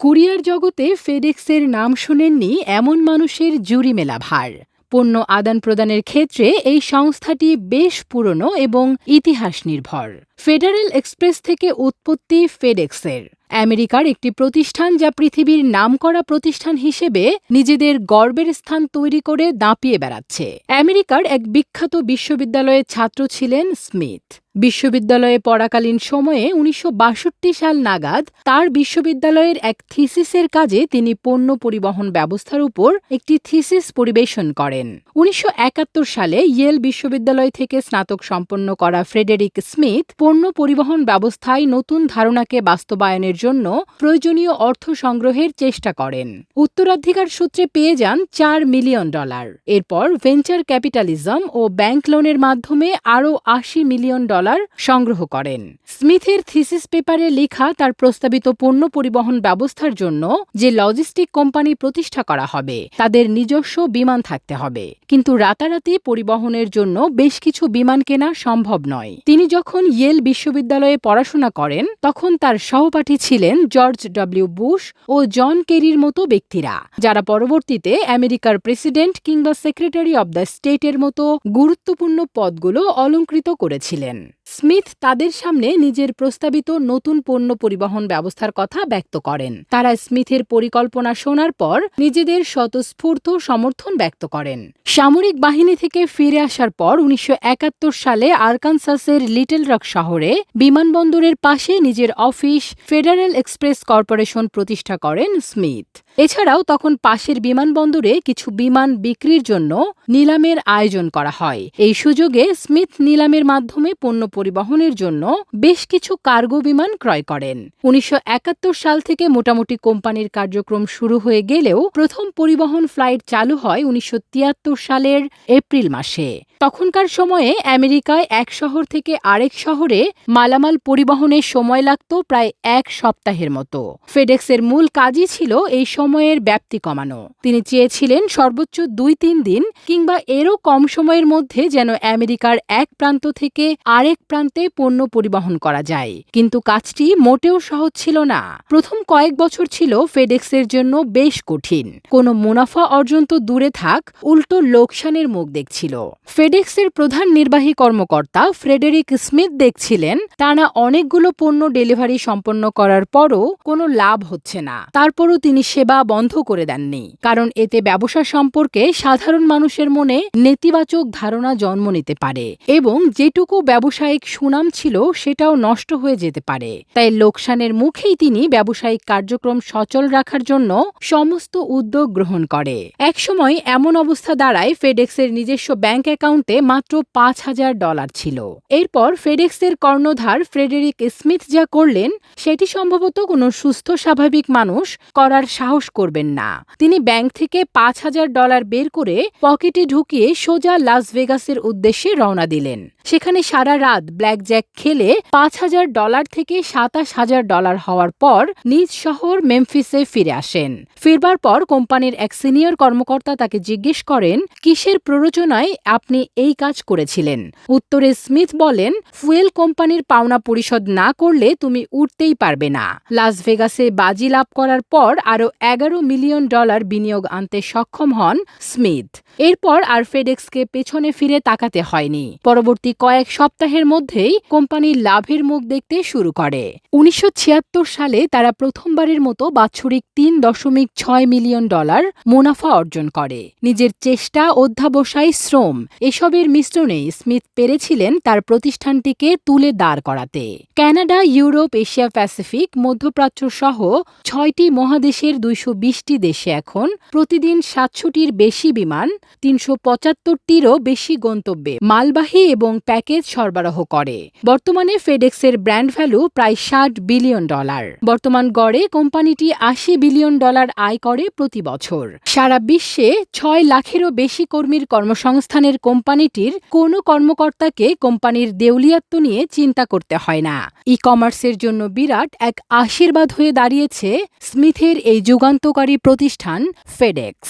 Courier জগতে ফেডেক্সের নাম শোনেননি এমন মানুষের জুরি মেলা ভার পণ্য আদান প্রদানের ক্ষেত্রে এই সংস্থাটি বেশ পুরনো এবং ইতিহাস নির্ভর। ফেডারেল এক্সপ্রেস থেকে উৎপত্তি ফেডেক্সের। আমেরিকার একটি প্রতিষ্ঠান যা পৃথিবীর নামকরা প্রতিষ্ঠান হিসেবে নিজেদের গর্বের স্থান তৈরি করে দাঁপিয়ে বেড়াচ্ছে। আমেরিকার এক বিখ্যাত বিশ্ববিদ্যালয়ের ছাত্র ছিলেন স্মিথ। বিশ্ববিদ্যালয়ে পড়াকালীন সময়ে উনিশশো বাষট্টি সাল নাগাদ তার বিশ্ববিদ্যালয়ের এক থিসিসের কাজে তিনি পণ্য পরিবহন ব্যবস্থার উপর একটি থিসিস পরিবেশন করেন। উনিশশো একাত্তর সালে ইয়েল বিশ্ববিদ্যালয় থেকে স্নাতক সম্পন্ন করা ফ্রেডেরিক স্মিথ পণ্য পরিবহন ব্যবস্থায় নতুন ধারণাকে বাস্তবায়নের জন্য প্রয়োজনীয় অর্থ সংগ্রহের চেষ্টা করেন। উত্তরাধিকার সূত্রে পেয়ে যান চার মিলিয়ন ডলার। এরপর ভেঞ্চার ক্যাপিটালিজম ও ব্যাংক লোনের মাধ্যমে আরও আশি মিলিয়ন ডলার সংগ্রহ করেন। স্মিথের থিসিস পেপারে লেখা তার প্রস্তাবিত পণ্য পরিবহন ব্যবস্থার জন্য যে লজিস্টিক কোম্পানি প্রতিষ্ঠা করা হবে, তাদের নিজস্ব বিমান থাকতে হবে। কিন্তু রাতারাতি পরিবহনের জন্য বেশ কিছু বিমান কেনা সম্ভব নয়। তিনি যখন ইয়েল বিশ্ববিদ্যালয়ে পড়াশোনা করেন, তখন তার সহপাঠী ছিলেন জর্জ ডব্লিউ বুশ ও জন কেরির মতো ব্যক্তিরা, যারা পরবর্তীতে আমেরিকার প্রেসিডেন্ট কিংবা সেক্রেটারি অব দ্য স্টেটের মতো গুরুত্বপূর্ণ পদগুলো অলঙ্কৃত করেছিলেন। স্মিথ তাদের সামনে নিজের প্রস্তাবিত নতুন পণ্য পরিবহন ব্যবস্থার কথা ব্যক্ত করেন। তারা স্মিথের পরিকল্পনা শোনার পর নিজেদের স্বতঃস্ফূর্ত সমর্থন ব্যক্ত করেন। সামরিক বাহিনী থেকে ফিরে আসার পর উনিশশো একাত্তর সালে আরকানসাসের লিটল রক শহরে বিমানবন্দরের পাশে নিজের অফিস ফেডারেল এক্সপ্রেস কর্পোরেশন প্রতিষ্ঠা করেন স্মিথ। এছাড়াও তখন পাশের বিমানবন্দরে কিছু বিমান বিক্রির জন্য নিলামের আয়োজন করা হয়। এই সুযোগে স্মিথ নিলামের মাধ্যমে পণ্য পরিবহনের জন্য বেশ কিছু কার্গো বিমান ক্রয় করেন। উনিশশো একাত্তর সাল থেকে মোটামুটি কোম্পানির কার্যক্রম শুরু হয়ে গেলেও প্রথম পরিবহন ফ্লাইট চালু হয় উনিশশো তিয়াত্তর সালের এপ্রিল মাসে। তখনকার সময়ে আমেরিকায় এক শহর থেকে আরেক শহরে মালামাল পরিবহনের সময় লাগত প্রায় এক সপ্তাহের মতো। ফেডেক্সের মূল কাজই ছিল এই সময়ের ব্যাপ্তি কমানো। তিনি চেয়েছিলেন সর্বোচ্চ দুই তিন দিন কিংবা এরও কম সময়ের মধ্যে যেন আমেরিকার এক প্রান্ত থেকে আরেক প্রান্তে পণ্য পরিবহন করা যায়। কিন্তু কাজটি মোটেও সহজ ছিল না। প্রথম কয়েক বছর ছিল ফেডেক্সের জন্য বেশ কঠিন। কোনো মুনাফা অর্জন তো দূরে থাক, উল্টো লোকসানের মুখ দেখছিল। ফেডেক্সের প্রধান নির্বাহী কর্মকর্তা ফ্রেডেরিক স্মিথ দেখছিলেন, টানা অনেকগুলো পণ্য ডেলিভারি সম্পন্ন করার পরও কোনো লাভ হচ্ছে না। তারপরও তিনি সেবা বন্ধ করে দেননি, কারণ এতে ব্যবসা সম্পর্কে সাধারণ মানুষের মনে নেতিবাচক ধারণা জন্ম নিতে পারে এবং যেটুকু ব্যবসায়িক সুনাম ছিল সেটাও নষ্ট হয়ে যেতে পারে। তাই লোকসানের মুখেই তিনি ব্যবসায়িক কার্যক্রম সচল রাখার জন্য সমস্ত উদ্যোগ গ্রহণ করে। একসময় এমন অবস্থা দাঁড়ায় ফেডেক্সের নিজস্ব ব্যাংক অ্যাকাউন্টে মাত্র পাঁচ হাজার ডলার ছিল। এরপর ফেডেক্সের কর্ণধার ফ্রেডেরিক স্মিথ যা করলেন, সেটি সম্ভবত কোনো সুস্থ, স্বাভাবিক মানুষ করার সাহস করবেন না। তিনি ব্যাংক থেকে পাঁচ হাজার ডলার বের করে পকেটে ঢুকিয়ে সোজা লাস ভেগাসের উদ্দেশ্যে রওনা দিলেন। সেখানে সারা রাত ব্ল্যাক জ্যাক খেলে পাঁচ হাজার ডলার থেকে সাতাশ হাজার ডলার হওয়ার পর নিজ শহর মেমফিসে ফিরে আসেন। ফিরবার পর কোম্পানির এক সিনিয়র কর্মকর্তা তাকে জিজ্ঞেস করেন, কিসের প্ররোচনায় আপনি এই কাজ করেছিলেন। উত্তরে স্মিথ বলেন, ফুয়েল কোম্পানির পাওনা পরিশোধ না করলে তুমি উঠতেই পারবে না। লাস ভেগাসে বাজি লাভ করার পর আরও এগারো মিলিয়ন ডলার বিনিয়োগ আনতে সক্ষম হন স্মিথ। এরপর আর ফেডেক্সকে পেছনে ফিরে তাকাতে হয়নি। পরবর্তী কয়েক সপ্তাহের মধ্যেই কোম্পানি লাভের মুখ দেখতে শুরু করে। উনিশশো ছিয়াত্তর সালে তারা প্রথমবারের মতো বাৎসরিক তিন দশমিক ছয় মিলিয়ন ডলার মুনাফা অর্জন করে। নিজের চেষ্টা অধ্যাবসায় শ্রম এসবের মিশ্রণে স্মিথ পেরেছিলেন তার প্রতিষ্ঠানটিকে তুলে দাঁড় করাতে। কানাডা, ইউরোপ, এশিয়া প্যাসিফিক, মধ্যপ্রাচ্য সহ ছয়টি মহাদেশের দুইশো বিশটি দেশে এখন প্রতিদিন সাতশোটির বেশি বিমান, তিনশো পঁচাত্তরটিরও বেশি গন্তব্যে মালবাহী এবং প্যাকেজ সরবরাহ করে। বর্তমানে ফেডেক্সের ব্র্যান্ড ভ্যালু প্রায় ষাট বিলিয়ন ডলার। বর্তমান গড়ে কোম্পানিটি আশি বিলিয়ন ডলার আয় করে প্রতি বছর। সারা বিশ্বে ছয় লাখেরও বেশি কর্মীর কর্মসংস্থানের কোম্পানিটির কোনো কর্মকর্তাকে কোম্পানির দেউলিয়াত্ব নিয়ে চিন্তা করতে হয় না। ই কমার্সের জন্য বিরাট এক আশীর্বাদ হয়ে দাঁড়িয়েছে স্মিথের এই যুগান্তকারী প্রতিষ্ঠান ফেডেক্স।